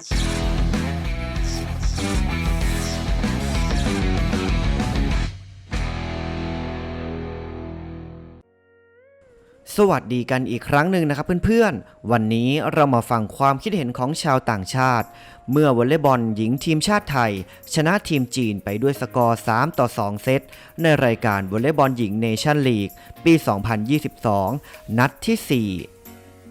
สวัสดีกันอีกครั้งหนึ่งนะครับเพื่อนๆ วันนี้เรามาฟังความคิดเห็นของชาวต่างชาติ เมื่อวอลเลย์บอลหญิงทีมชาติไทย ชนะทีมจีนไปด้วยสกอร์ 3 ต่อ 2 เซต ในรายการวอลเลย์บอลหญิงเนชั่นลีกปี 2022 นัดที่ 4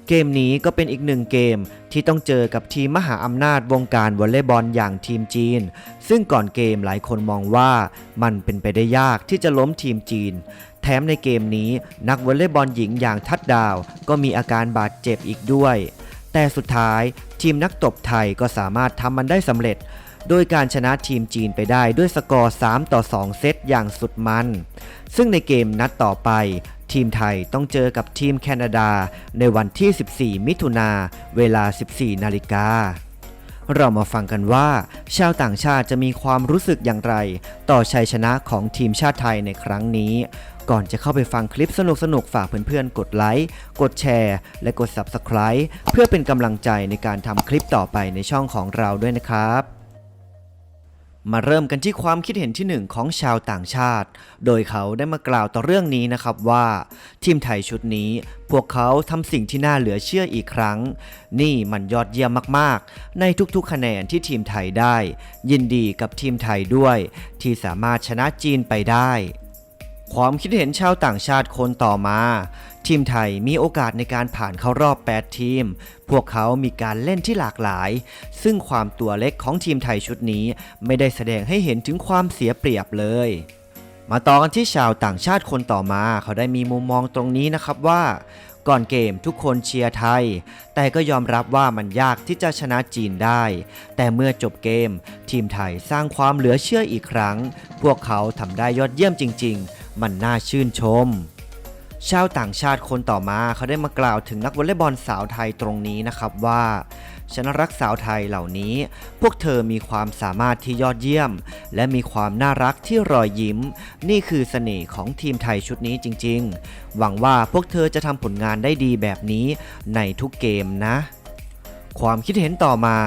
เกมนี้ก็เป็นอีกหนึ่งเกมที่ต้องเจอกับทีมมหาอำนาจวงการวอลเลย์บอลอย่างทีมจีน ซึ่งก่อนเกมหลายคนมองว่ามันเป็นไปได้ยากที่จะล้มทีมจีน แถมในเกมนี้นักวอลเลย์บอลหญิงอย่างทัดดาว ก็มีอาการบาดเจ็บอีกด้วย แต่สุดท้ายทีมนักตบไทยก็สามารถทำมันได้สำเร็จ โดยการชนะทีมจีนไปได้ด้วยสกอร์ 3 ต่อ 2 เซตอย่างสุดมัน ซึ่งในเกมนัดต่อไป ทีมไทยต้องเจอกับทีมแคนาดาในวันที่ 14 มิถุนาเวลา 14 นาฬิกาเรามาฟังกันว่า ชาวต่างชาติจะมีความรู้สึกอย่างไร ต่อชัยชนะของทีมชาติไทยในครั้งนี้ ก่อนจะเข้าไปฟังคลิปสนุกๆฝากเพื่อนๆ กดไลค์ กดแชร์ และกด Subscribe เพื่อเป็นกำลังใจในการทำคลิปต่อไปในช่องของเราด้วยนะครับ มาเริ่มกันที่ความคิดเห็นที่หนึ่งของชาวต่างชาติ โดยเขาได้มากล่าวต่อเรื่องนี้นะครับว่า ทีมไทยชุดนี้ พวกเขาทำสิ่งที่น่าเหลือเชื่ออีกครั้ง นี่มันยอดเยี่ยมมากๆ ในทุกๆ คะแนนที่ทีมไทยได้ ยินดีกับทีมไทยด้วย ที่สามารถชนะจีนไปได้ ความคิดเห็นชาวต่างชาติคนต่อมา ทีมไทยมีโอกาสในการผ่านเข้ารอบ 8 ทีม พวกเขามีการเล่นที่หลากหลาย ซึ่งความตัวเล็กของทีมไทยชุดนี้ ไม่ได้แสดงให้เห็นถึงความเสียเปรียบเลย มาต่อกันที่ชาวต่างชาติคนต่อมา เขาได้มีมุมมองตรงนี้นะครับว่า ก่อนเกมทุกคนเชียร์ไทย แต่ก็ยอมรับว่ามันยากที่จะชนะจีนได้ แต่เมื่อจบเกม ทีมไทยสร้างความเหลือเชื่ออีกครั้ง พวกเขาทำได้ยอดเยี่ยมจริง ๆ มันน่าชื่นชม ชาวต่างชาติคนต่อมาเขาได้มากล่าวถึงนักวอลเลย์บอลสาวไทยตรงนี้นะครับว่าฉันรักสาวไทยเหล่านี้ พวกเธอมีความสามารถที่ยอดเยี่ยม และมีความน่ารักที่รอยยิ้ม นี่คือเสน่ห์ของทีมไทยชุดนี้จริง ๆ หวังว่าพวกเธอจะทำผลงานได้ดีแบบนี้ในทุกเกมนะ ความคิดเห็นต่อมา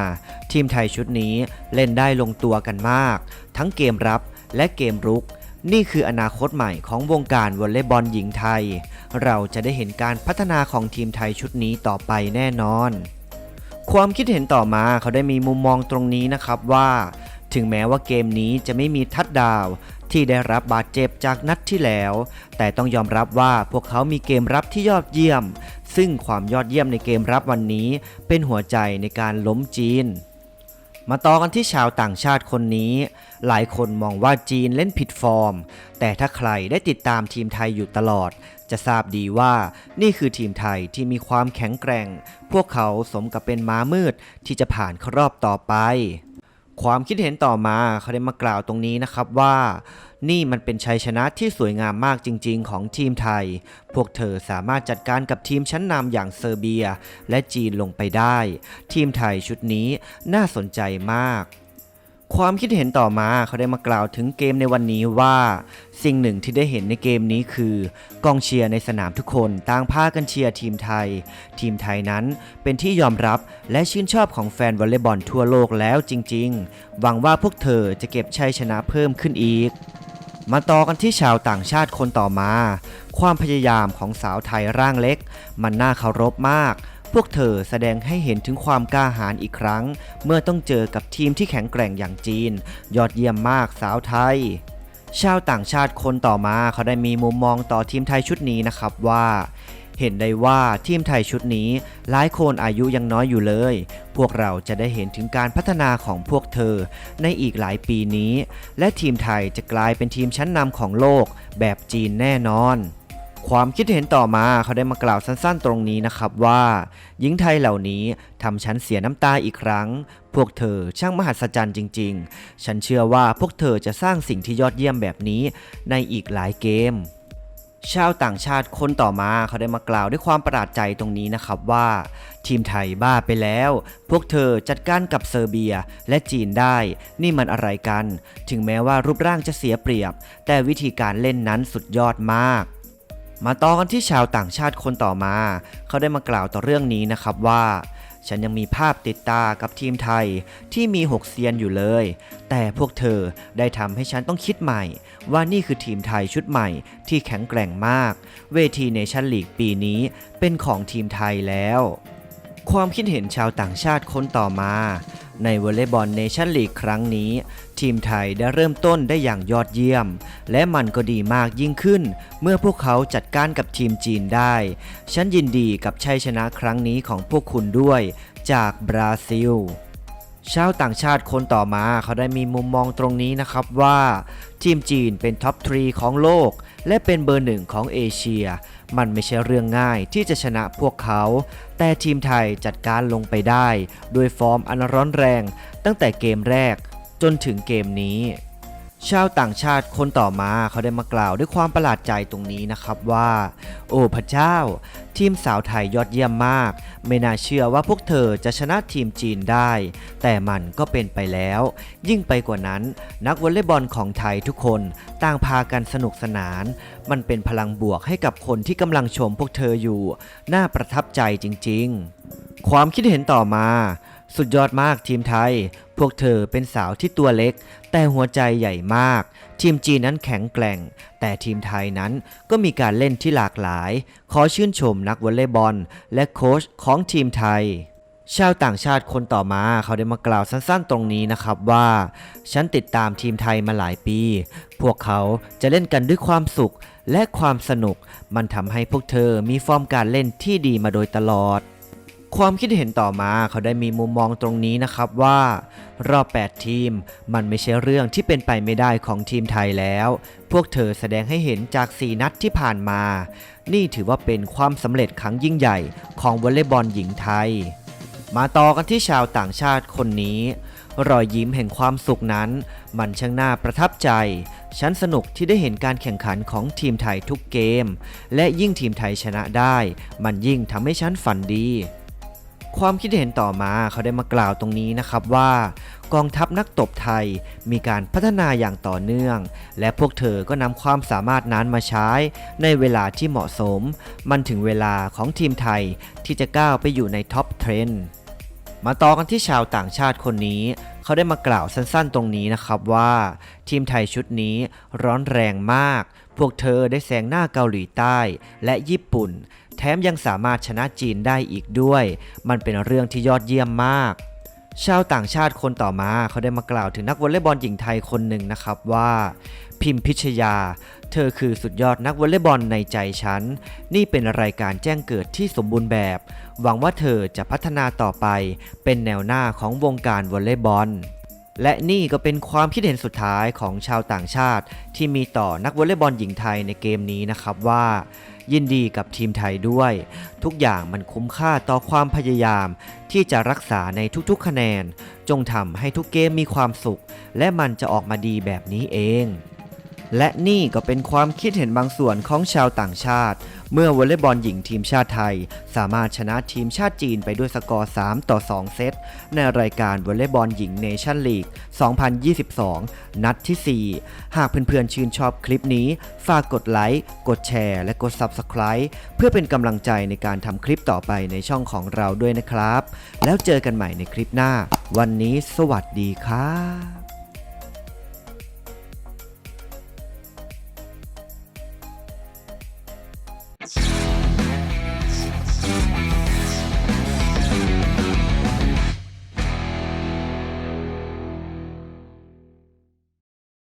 ทีมไทยชุดนี้เล่นได้ลงตัวกันมาก ทั้งเกมรับและเกมรุก นี่คืออนาคตใหม่ของวงการวอลเลย์บอลหญิงไทย เราจะได้เห็นการพัฒนาของทีมไทยชุดนี้ต่อไปแน่นอน ความคิดเห็นต่อมาเขาได้มีมุมมองตรงนี้นะครับว่า ถึงแม้ว่าเกมนี้จะไม่มีทัดดาว ที่ได้รับบาดเจ็บจากนัดที่แล้ว แต่ต้องยอมรับว่าพวกเขามีเกมรับที่ยอดเยี่ยม ซึ่งความยอดเยี่ยมในเกมรับวันนี้ เป็นหัวใจในการล้มจีน มาต่อกันที่ชาวต่างชาติคนนี้ หลายคนมองว่าจีนเล่นผิดฟอร์ม แต่ถ้าใครได้ติดตามทีมไทยอยู่ตลอด จะทราบดีว่านี่คือทีมไทยที่มีความแข็งแกร่ง พวกเขาสมกับเป็นม้ามืดที่จะผ่านเข้ารอบต่อไป ความคิดเห็นต่อมาเขาได้มากล่าวตรงนี้นะครับว่า นี่มันเป็นชัยชนะที่สวยงามมากจริง ๆ ของทีมไทย พวกเธอสามารถจัดการกับทีมชั้นนำอย่างเซอร์เบีย และจีนลงไปได้ ทีมไทยชุดนี้น่าสนใจมากความคิดเห็นต่อมาเขาได้มากล่าวถึงเกมในวันนี้ว่า สิ่งหนึ่งที่ได้เห็นในเกมนี้คือกองเชียร์ในสนามทุกคนต่างพากันเชียร์ทีมไทย ทีมไทยนั้นเป็นที่ยอมรับและชื่นชอบของแฟนวอลเลย์บอลทั่วโลกแล้วจริง ๆ หวังว่าพวกเธอจะเก็บชัยชนะเพิ่มขึ้นอีก มาต่อกันที่ชาวต่างชาติคนต่อมา ความพยายามของสาวไทยร่างเล็ก มันน่าเคารพมาก พวกเธอแสดงให้เห็นถึงความกล้าหาญอีกครั้ง เมื่อต้องเจอกับทีมที่แข็งแกร่งอย่างจีน ยอดเยี่ยมมากสาวไทย ชาวต่างชาติคนต่อมาเขาได้มีมุมมองต่อทีมไทยชุดนี้นะครับว่า เห็นได้ว่าทีมไทยชุดนี้หลายคนอายุยังน้อยอยู่เลย พวกเราจะได้เห็นถึงการพัฒนาของพวกเธอ ในอีกหลายปีนี้ และทีมไทยจะกลายเป็นทีมชั้นนำของโลกแบบจีนแน่นอน ความคิดเห็นต่อมาเขาได้มากล่าวสั้นๆ ตรงนี้นะครับว่าหญิงไทยเหล่านี้ทำฉันเสียน้ำตาอีกครั้ง พวกเธอช่างมหัศจรรย์จริง ๆ ฉันเชื่อว่าพวกเธอจะสร้างสิ่งที่ยอดเยี่ยมแบบนี้ในอีกหลายเกม ชาวต่างชาติคนต่อมาเขาได้มากล่าวด้วยความประหลาดใจตรงนี้นะครับว่า ทีมไทยบ้าไปแล้ว พวกเธอจัดการกับเซอร์เบียและจีนได้ นี่มันอะไรกัน ถึงแม้ว่ารูปร่างจะเสียเปรียบ แต่วิธีการเล่นนั้นสุดยอดมาก มาต่อกันที่ชาวต่างชาติคนต่อมา เขาได้มากล่าวต่อเรื่องนี้นะครับว่า ฉันยังมีภาพติดตากับทีมไทยที่มีหกเซียนอยู่เลย แต่พวกเธอได้ทำให้ฉันต้องคิดใหม่ ว่านี่คือทีมไทยชุดใหม่ที่แข็งแกร่งมาก เวทีเนชั่นลีกปีนี้เป็นของทีมไทยแล้ว ความคิดเห็นชาวต่างชาติคนต่อมา ในวอลเลย์บอลเนชั่นลีกครั้งนี้ ทีมไทยได้เริ่มต้นได้อย่างยอดเยี่ยม และมันก็ดีมากยิ่งขึ้น เมื่อพวกเขาจัดการกับทีมจีนได้ ฉันยินดีกับชัยชนะครั้งนี้ของพวกคุณด้วย จากบราซิลชาวต่างชาติคนต่อมาเขาได้มีมุมมองตรงนี้นะครับว่า ทีมจีนเป็นท็อปทรีของโลก และเป็นเบอร์หนึ่งของเอเชีย มันไม่ใช่เรื่องง่ายที่จะชนะพวกเขา แต่ทีมไทยจัดการลงไปได้ ด้วยฟอร์มอันร้อนแรง ตั้งแต่เกมแรกจนถึงเกมนี้ ชาวต่างชาติคนต่อมาเขาได้มากล่าวด้วยความประหลาดใจตรงนี้นะครับว่า โอ้พระเจ้า ทีมสาวไทยยอดเยี่ยมมาก ไม่น่าเชื่อว่าพวกเธอจะชนะทีมจีนได้ แต่มันก็เป็นไปแล้ว ยิ่งไปกว่านั้น นักวอลเลย์บอลของไทยทุกคนต่างพากันสนุกสนาน มันเป็นพลังบวกให้กับคนที่กำลังชมพวกเธออยู่ น่าประทับใจจริง ๆ ความคิดเห็นต่อมา สุดยอดมากทีมไทย พวกเธอเป็นสาวที่ตัวเล็ก แต่หัวใจใหญ่มาก ทีมจีนนั้นแข็งแกร่ง แต่ทีมไทยนั้นก็มีการเล่นที่หลากหลาย ขอชื่นชมนักวอลเลย์บอล และโค้ชของทีมไทย ชาวต่างชาติคนต่อมาเขาได้มากล่าวสั้นๆ ตรงนี้นะครับว่า ฉันติดตามทีมไทยมาหลายปี พวกเขาจะเล่นกันด้วยความสุขและความสนุก มันทำให้พวกเธอมีฟอร์มการเล่นที่ดีมาโดยตลอด ความคิดเห็นต่อมาเขาได้มีมุมมองตรงนี้นะครับว่า รอบ 8 ทีม มันไม่ใช่เรื่องที่เป็นไปไม่ได้ของทีมไทยแล้ว พวกเธอแสดงให้เห็นจาก 4 นัดที่ผ่านมา นี่ถือว่าเป็นความสำเร็จครั้งยิ่งใหญ่ของวอลเลย์บอลหญิงไทย มาต่อกันที่ชาวต่างชาติคนนี้ รอยยิ้มแห่งความสุขนั้น มันช่างน่าประทับใจฉันสนุกที่ได้เห็นการแข่งขันของทีมไทยทุกเกม และยิ่งทีมไทยชนะได้ มันยิ่งทำให้ฉันฝันดี ความคิดเห็นต่อมาเขาได้มากล่าวตรงนี้นะครับว่ากองทัพนักตบไทยมีการพัฒนาอย่างต่อเนื่อง และพวกเธอก็นำความสามารถนั้นมาใช้ ในเวลาที่เหมาะสม มันถึงเวลาของทีมไทยที่จะก้าวไปอยู่ในท็อปเทรนด์มาต่อกันที่ชาวต่างชาติคนนี้ เขาได้มากล่าวสั้นๆตรงนี้นะครับว่า ทีมไทยชุดนี้ร้อนแรงมาก พวกเธอได้แซงหน้าเกาหลีใต้และญี่ปุ่น แถมยังสามารถชนะจีนได้อีกด้วย มันเป็นเรื่องที่ยอดเยี่ยมมาก ชาวต่างชาติคนต่อมาเขาได้มากล่าวถึงนักวอลเลย์บอลหญิงไทยคนหนึ่งนะครับว่า พิมพิชยา เธอคือสุดยอดนักวอลเลย์บอลในใจฉัน นี่เป็นรายการแจ้งเกิดที่สมบูรณ์แบบ หวังว่าเธอจะพัฒนาต่อไป เป็นแนวหน้าของวงการวอลเลย์บอล และนี่ก็เป็นความคิดเห็นสุดท้ายของชาวต่างชาติ ที่มีต่อนักวอลเลย์บอลหญิงไทยในเกมนี้นะครับว่า ยินดีกับทีมไทยด้วย ทุกอย่างมันคุ้มค่าต่อความพยายาม ที่จะรักษาในทุกๆคะแนน จงทำให้ทุกเกมมีความสุข และมันจะออกมาดีแบบนี้เอง และนี่ก็เป็นความคิดเห็นบางส่วนของชาวต่างชาติ เมื่อวอลเลย์บอลหญิงทีมชาติไทย สามารถชนะทีมชาติจีนไปด้วยสกอร์ 3 ต่อ 2 เซต ในรายการวอลเลย์บอลหญิงเนชั่นลีก 2022 นัดที่ 4 หากเพื่อนๆชื่นชอบคลิปนี้ ฝากกดไลค์ กดแชร์ และกด Subscribe เพื่อเป็นกำลังใจในการทำคลิปต่อไปในช่องของเราด้วยนะครับ แล้วเจอกันใหม่ในคลิปหน้า วันนี้สวัสดีครับ